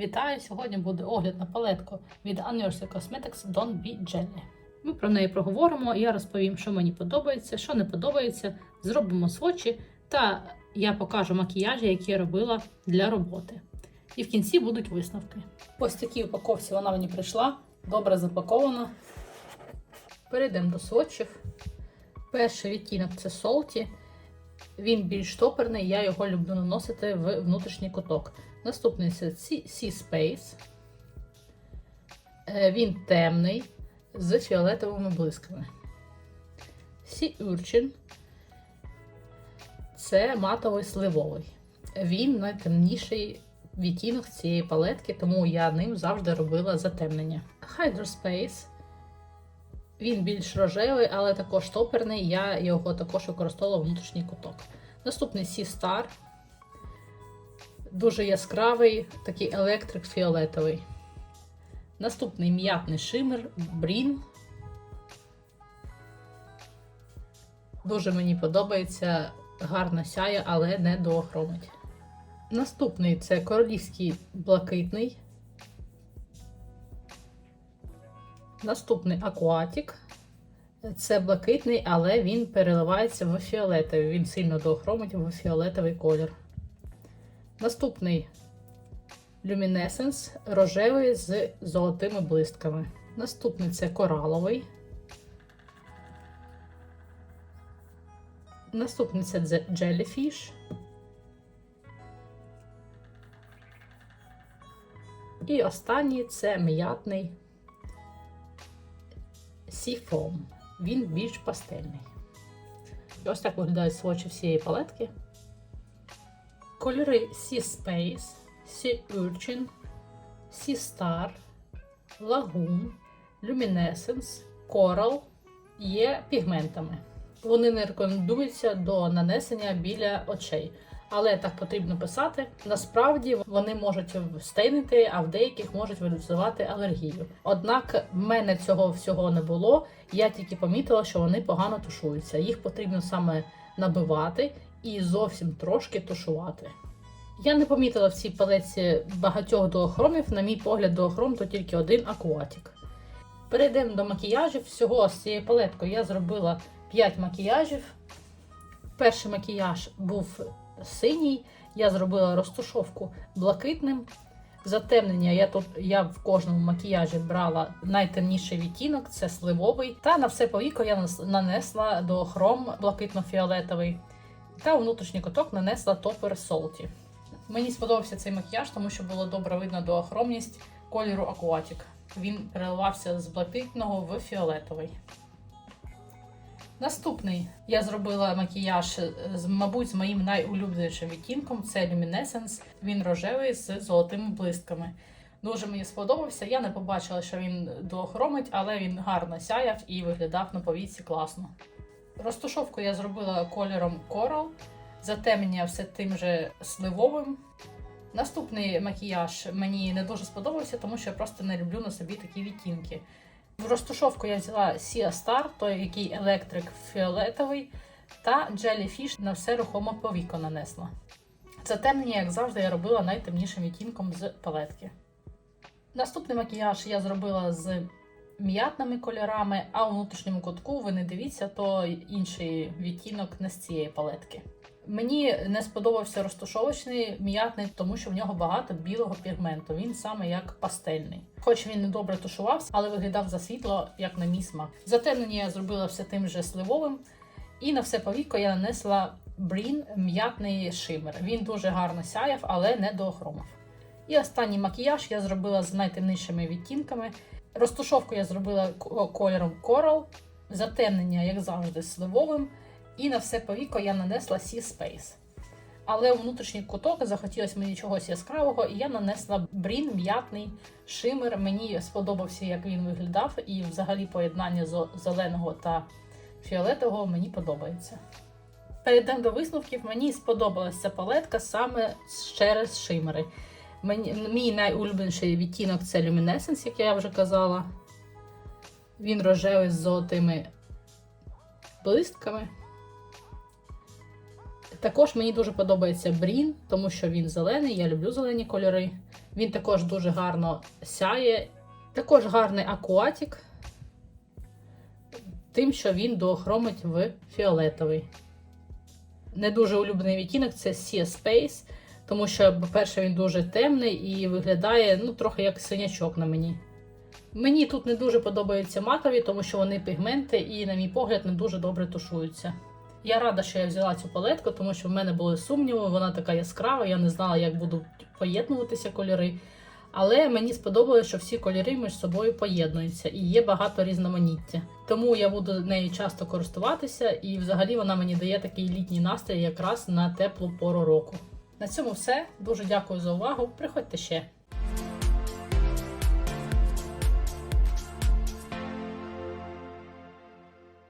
Вітаю! Сьогодні буде огляд на палетку від Universal Cosmetics Don't Be Jelly. Ми про неї проговоримо, я розповім, що мені подобається, що не подобається. Зробимо свочі та я покажу макіяжі, які я робила для роботи. І в кінці будуть висновки. Ось такій упаковці вона мені прийшла, добре запакована. Перейдемо до сводчів. Перший відтінок це Salty. Він більш топерний, я його люблю наносити в внутрішній куток. Наступний це Sea Space. Е, Він темний з фіолетовими блисками. Sea Urchin це матовий сливовий. Він найтемніший відтінок цієї палетки, тому я ним завжди робила затемнення. Hydrospace. Він більш рожевий, але також топерний. Я його також використовувала внутрішній куток. Наступний Sea Star. Дуже яскравий, такий електрик фіолетовий. Наступний м'ятний шимер Брін. Дуже мені подобається, гарно сяє, але не доохромить. Наступний це королівський блакитний. Наступний акуатік. Це блакитний, але він переливається в фіолетовий. Він сильно доохромить в фіолетовий колір. Наступний Luminescence рожевий з золотими блистками. Наступний це кораловий. Наступний це Jellyfish. І останній це м'ятний Seafoam. Він більш пастельний. І ось так виглядають свочі всієї палетки. Кольори Sea Space, Sea Urchin, Sea Star, Lagoon, Luminescence, Coral є пігментами. Вони не рекомендуються до нанесення біля очей. Але так потрібно писати. Насправді вони можуть стейнити, а в деяких можуть вилюзувати алергію. Однак в мене цього всього не було. Я тільки помітила, що вони погано тушуються. Їх потрібно саме набивати і зовсім трошки тушувати. Я не помітила в цій палеці багатьох доохромів. На мій погляд, доохром то тільки один акуатік. Перейдемо до макіяжів. Всього з цією палеткою я зробила 5 макіяжів. Перший макіяж був синій, я зробила розтушовку блакитним. Затемнення я тут я в кожному макіяжі брала найтемніший відтінок, це сливовий. Та на все повіко я нанесла до хром блакитно-фіолетовий. Та у внутрішній куток нанесла топер Salty. Мені сподобався цей макіяж, тому що було добре видно доохромність кольору Aquatic. Він переливався з блакитного в фіолетовий. Наступний я зробила макіяж, з, мабуть, з моїм найулюбленішим відтінком це Luminescence. Він рожевий з золотими блисками. Дуже мені сподобався. Я не побачила, що він доохромить, але він гарно сяяв і виглядав на повіці класно. Розтушовку я зробила кольором Coral, затемнення все тим же сливовим. Наступний макіяж мені не дуже сподобався, тому що я просто не люблю на собі такі відтінки. В розтушовку я взяла Sia Star, той який електрик фіолетовий, та Jellyfish на все рухомо повіко нанесла. Затемнення, як завжди, я робила найтемнішим відтінком з палетки. Наступний макіяж я зробила з м'ятними кольорами, а у внутрішньому кутку ви не дивіться, то інший відтінок не з цієї палетки. Мені не сподобався розтушовочний м'ятний, тому що в нього багато білого пігменту. Він саме як пастельний. Хоч він не добре тушувався, але виглядав за світло, як на мій смак. Затемнення я зробила все тим же сливовим. І на все повіко я нанесла брін м'ятний шимер. Він дуже гарно сяяв, але не доохромив. І останній макіяж я зробила з найтемнішими відтінками. Розтушовку я зробила кольором Coral, затемнення, як завжди, сливовим. І на все повіко я нанесла Sea Space. Але у внутрішній куток захотілося мені чогось яскравого, і я нанесла брін м'ятний шимер. Мені сподобався, як він виглядав, і взагалі поєднання зеленого та фіолетового мені подобається. Перейдемо до висновків. Мені сподобалася ця палетка саме через шимери. Мій найулюбленіший відтінок це Luminescence, як я вже казала. Він рожевий з золотими блистками. Також мені дуже подобається Брін, тому що він зелений, я люблю зелені кольори. Він також дуже гарно сяє. Також гарний акуатік, тим, що він доохромить в фіолетовий. Не дуже улюблений відтінок це Sea Space, тому що, по-перше, він дуже темний і виглядає ну, трохи як синячок на мені. Мені тут не дуже подобаються матові, тому що вони пігменти і, на мій погляд, не дуже добре тушуються. Я рада, що я взяла цю палетку, тому що в мене були сумніви, вона така яскрава, я не знала, як будуть поєднуватися кольори. Але мені сподобалося, що всі кольори між собою поєднуються і є багато різноманіття. Тому я буду нею часто користуватися, і взагалі вона мені дає такий літній настрій якраз на теплу пору року. На цьому все. Дуже дякую за увагу. Приходьте ще.